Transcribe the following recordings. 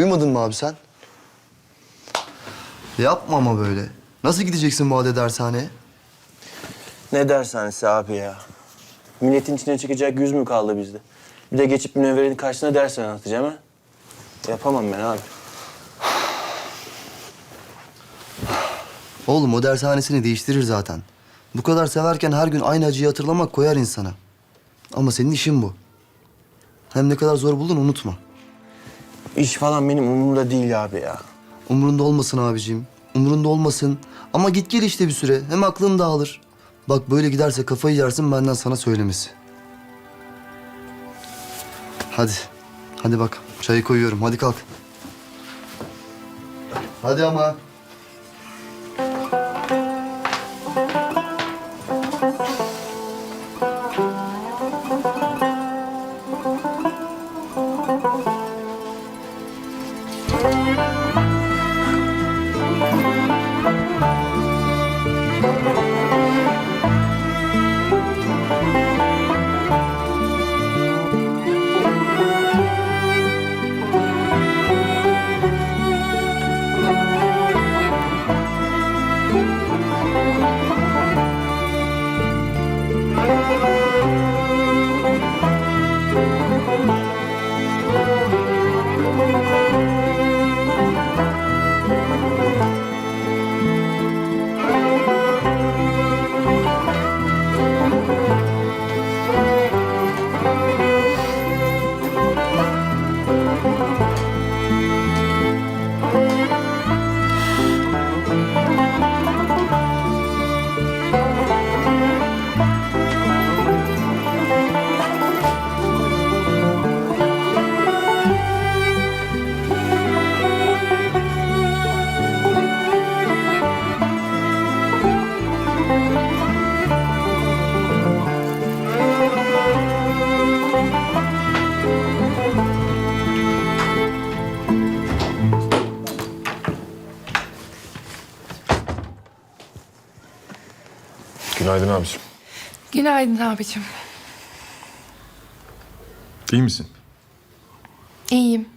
Uyumadın mı abi sen? Yapma ama böyle. Nasıl gideceksin bu halde dershaneye? Ne dershanesi abi ya? Milletin içine çıkacak yüz mü kaldı bizde? Bir de geçip münevverin karşısına ders anlatacağım ha? Yapamam ben abi. Oğlum o dershanesini değiştirir zaten. Bu kadar severken her gün aynı acıyı hatırlamak koyar insana. Ama senin işin bu. Hem ne kadar zor buldun unutma. İş falan benim umurumda değil abi ya. Umurunda olmasın abicim. Umurunda olmasın. Ama git gel işte bir süre. Hem aklın dağılır. Bak böyle giderse kafayı yersin benden sana söylemesi. Hadi. Hadi bak. Çayı koyuyorum. Hadi kalk. Hadi ama. Günaydın abiciğim. Günaydın abicim. İyi misin? İyiyim.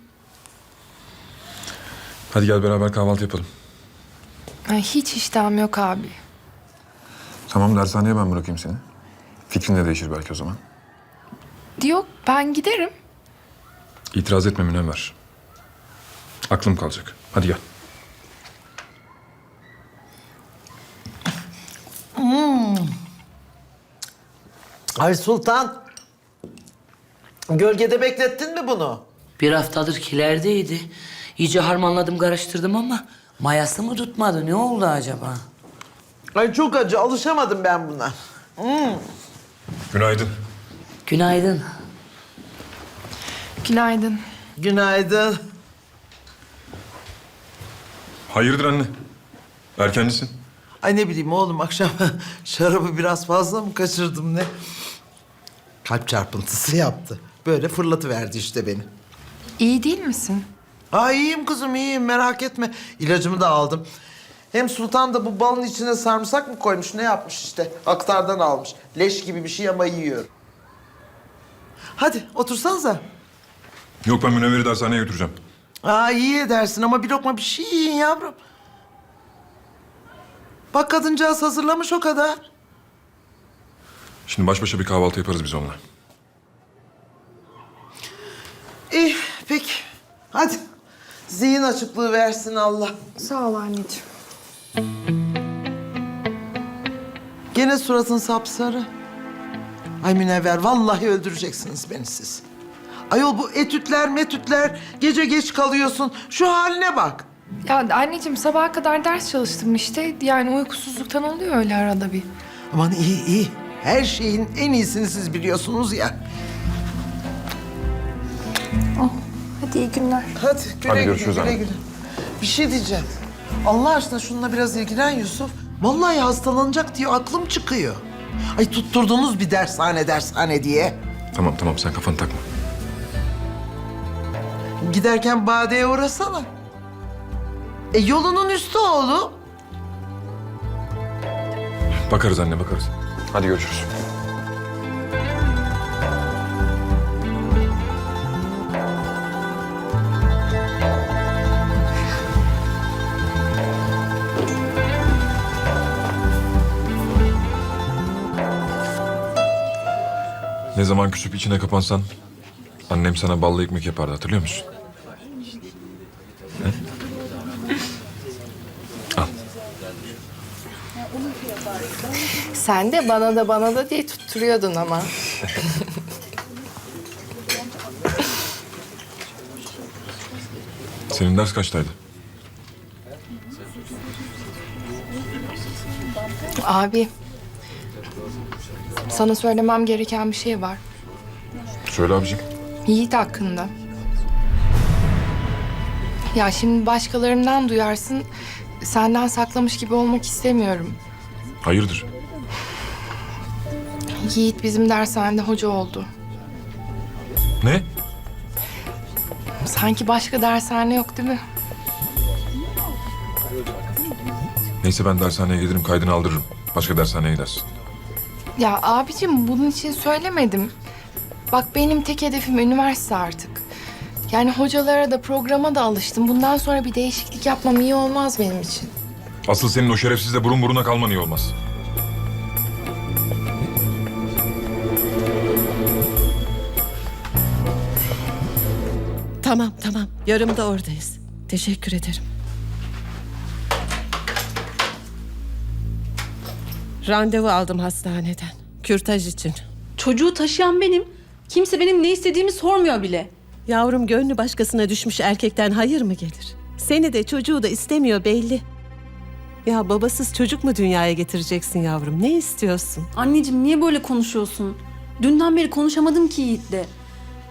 Hadi gel beraber kahvaltı yapalım. Ay, hiç iştahım yok abi. Tamam dershaneye ben bırakayım seni. Fikrin de değişir belki o zaman. Yok ben giderim. İtiraz etme Münevver. Aklım kalacak. Hadi gel. Ay Sultan. Gölgede beklettin mi bunu? Bir haftadır kilerdeydi. İyice harmanladım, karıştırdım ama mayası mı tutmadı? Ne oldu acaba? Ay çok acı. Alışamadım ben buna. Günaydın. Günaydın. Günaydın. Günaydın. Hayırdır anne? Erkencisin. Ay ne bileyim oğlum akşam şarabı biraz fazla mı kaçırdım ne? Kalp çarpıntısı yaptı. Böyle fırlatıverdi işte beni. İyi değil misin? Ay iyiyim kızım iyiyim merak etme. İlacımı da aldım. Hem Sultan da bu balın içine sarımsak mı koymuş ne yapmış işte. Aktardan almış. Leş gibi bir şey ama yiyorum. Hadi otursanıza. Yok ben Münevver'i dershaneye götüreceğim. Aa iyi edersin ama bir lokma bir şey yiyin yavrum. Bak kadıncağız hazırlamış o kadar. Şimdi baş başa bir kahvaltı yaparız biz onunla. İyi peki. Hadi. Zihin açıklığı versin Allah. Sağ ol anneciğim. Gene suratın sapsarı. Ay Münevver vallahi öldüreceksiniz beni siz. Ayol bu etütler metütler gece geç kalıyorsun. Şu haline bak. Ya anneciğim sabaha kadar ders çalıştım işte. Yani uykusuzluktan oluyor öyle arada bir. Aman iyi iyi. Her şeyin en iyisini siz biliyorsunuz ya. Hadi iyi günler. Hadi güle Hadi güle, görüşürüz güle anne. güle. Bir şey diyeceğim. Allah aşkına şununla biraz ilgilen Yusuf. Vallahi hastalanacak diye aklım çıkıyor. Ay tutturdunuz bir dershane dershane diye. Tamam tamam sen kafanı takma. Giderken Bade'ye uğrasana. E, yolunun üstü oğlu. Bakarız anne bakarız. Hadi görüşürüz. Ne zaman küsüp içine kapansan annem sana ballı ekmek yapardı hatırlıyor musun? Sen de bana da bana da diye tutturuyordun ama. Senin ders kaçtaydı? Abi. Sana söylemem gereken bir şey var. Söyle abicim. Yiğit hakkında. Ya şimdi başkalarından duyarsın. Senden saklamış gibi olmak istemiyorum. Hayırdır? Yiğit bizim dershanede hoca oldu. Ne? Sanki başka dershane yok değil mi? Neyse ben dershaneye gelirim kaydını aldırırım. Başka dershaneye gidersin. Ya abicim bunun için söylemedim. Bak benim tek hedefim üniversite artık. Yani hocalara da programa da alıştım. Bundan sonra bir değişiklik yapmam iyi olmaz benim için. Asıl senin o şerefsizle burun buruna kalman iyi olmaz. Yarım da oradayız. Teşekkür ederim. Randevu aldım hastaneden. Kürtaj için. Çocuğu taşıyan benim. Kimse benim ne istediğimi sormuyor bile. Yavrum gönlü başkasına düşmüş erkekten hayır mı gelir? Seni de çocuğu da istemiyor belli. Ya babasız çocuk mu dünyaya getireceksin yavrum? Ne istiyorsun? Anneciğim niye böyle konuşuyorsun? Dünden beri konuşamadım ki Yiğit'le.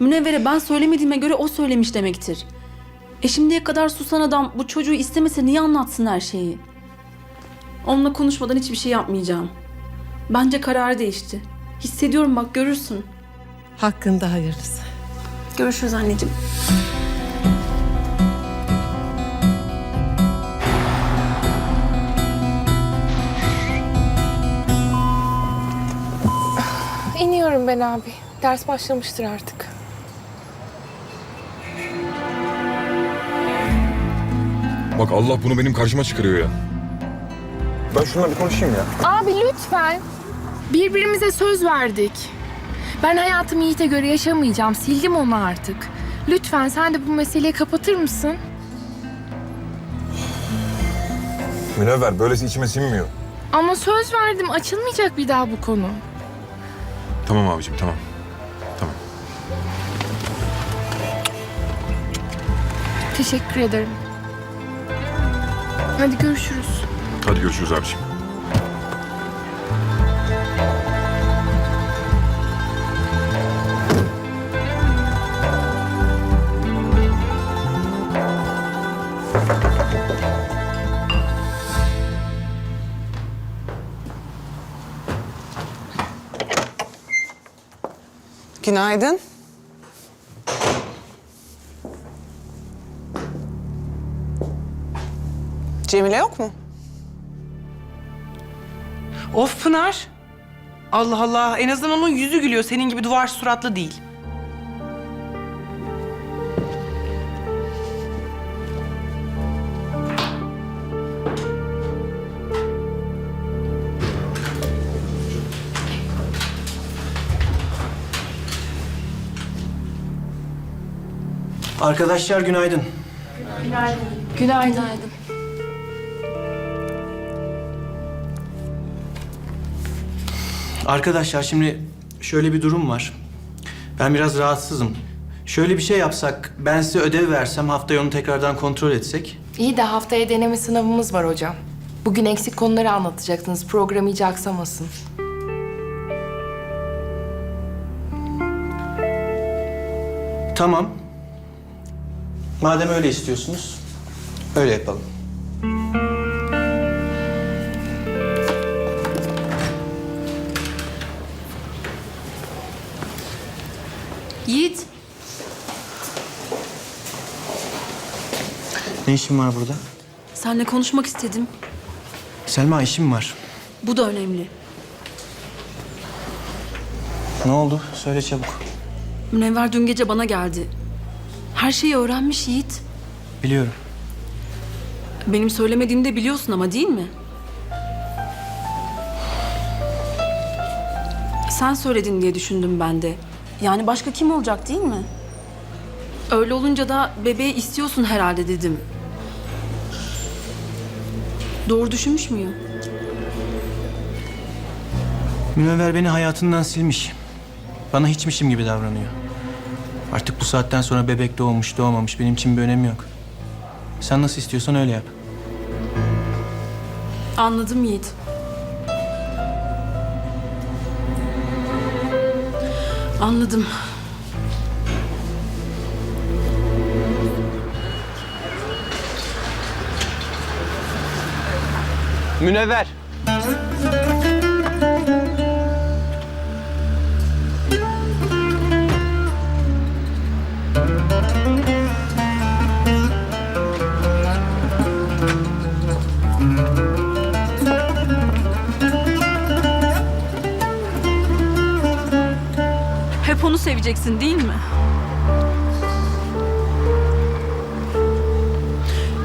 Münevvere ben söylemediğime göre o söylemiş demektir. E şimdiye kadar susan adam bu çocuğu istemese niye anlatsın her şeyi? Onunla konuşmadan hiçbir şey yapmayacağım. Bence karar değişti. Hissediyorum bak görürsün. Hakkında hayırlısı. Görüşürüz anneciğim. İniyorum ben abi. Ders başlamıştır artık. Bak Allah bunu benim karşıma çıkarıyor ya. Ben şununla bir konuşayım ya. Abi lütfen. Birbirimize söz verdik. Ben hayatımı Yiğit'e göre yaşamayacağım. Sildim onu artık. Lütfen sen de bu meseleyi kapatır mısın? Münevver böylesi içime sinmiyor. Ama söz verdim. Açılmayacak bir daha bu konu. Tamam abicim tamam. Tamam. Teşekkür ederim. Hadi görüşürüz. Hadi görüşürüz abicim. Günaydın. Cemile yok mu? Of Pınar. Allah Allah. En azından onun yüzü gülüyor. Senin gibi duvar suratlı değil. Arkadaşlar günaydın. Günaydın. Arkadaşlar şimdi şöyle bir durum var. Ben biraz rahatsızım. Şöyle bir şey yapsak, ben size ödev versem, hafta onu tekrardan kontrol etsek. İyi de haftaya deneme sınavımız var hocam. Bugün eksik konuları anlatacaktınız. Program iyice aksamasın. Tamam. Madem öyle istiyorsunuz, öyle yapalım. İşin var burada? seninle konuşmak istedim. Selma işim var. Bu da önemli. Ne oldu? Söyle çabuk. Münevver dün gece bana geldi. Her şeyi öğrenmiş Yiğit. Biliyorum. Benim söylemediğimi de biliyorsun ama değil mi? Sen söyledin diye düşündüm ben de. Yani başka kim olacak değil mi? Öyle olunca da bebeği istiyorsun herhalde dedim. Doğru düşünmüş müyüm? Münevver beni hayatından silmiş. Bana hiçmişim gibi davranıyor. Artık bu saatten sonra bebek doğmuş doğmamış benim için bir önemi yok. Sen nasıl istiyorsan öyle yap. Anladım Yiğit. Anladım. Münevver! Hep onu seveceksin değil mi?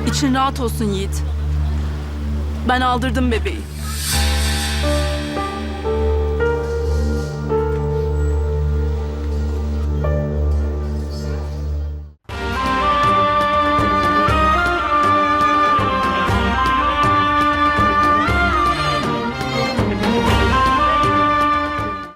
İçin rahat olsun Yiğit. Ben aldırdım bebeği.